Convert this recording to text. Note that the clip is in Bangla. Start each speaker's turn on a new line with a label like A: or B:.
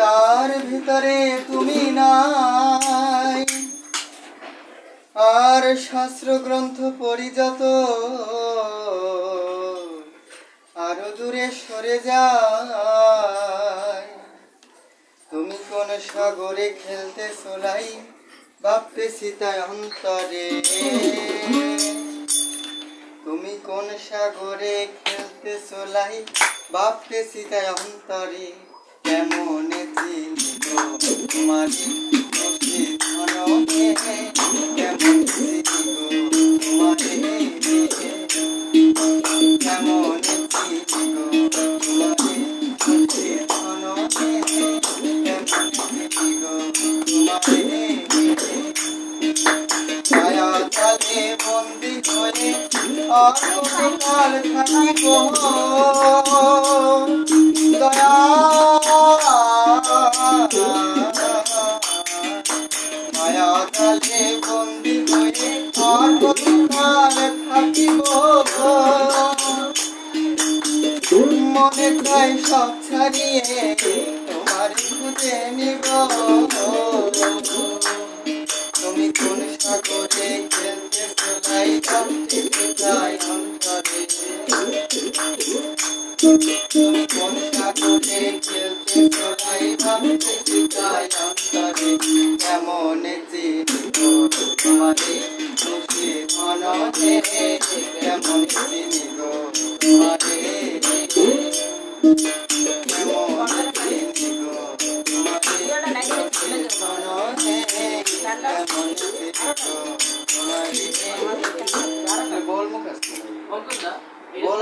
A: তার ভিতরে তুমি নাই। আর শাস্ত্র গ্রন্থ পড়ি যত আরও দূরে সরে যায়। তুমি কোন সাগরে খেলতে চলাই ভাবতে সীতায় অন্তরে। তুমি কোন সাগরে খেলতে চলাই ভাবতে সীতায় অন্তরে। কেমন চিনব তোমারি ধনকে কেমন চিনব তোমারে কেমন তোমারে বন্দি হয়ে অনন্তকাল থাকিব মায়া তালে বন্দি হয়ে অনন্তকাল থাকিব মনে চাই সব ছাড়িয়ে তোমার খুঁজে নিব তুমি কোন সাগরে খেলতে চলাই চাই অন্তরে মনটা করে খেলতে সবাই ভাবতে শিখাই অন্তরে কেমন যে তোমারে খুশি মনতে কেমন চিনি গো তোমারে কেমন চিনি গো তোমারে খুশি মনতে কেমন চিনি গো তোমারে বল মুখ
B: বল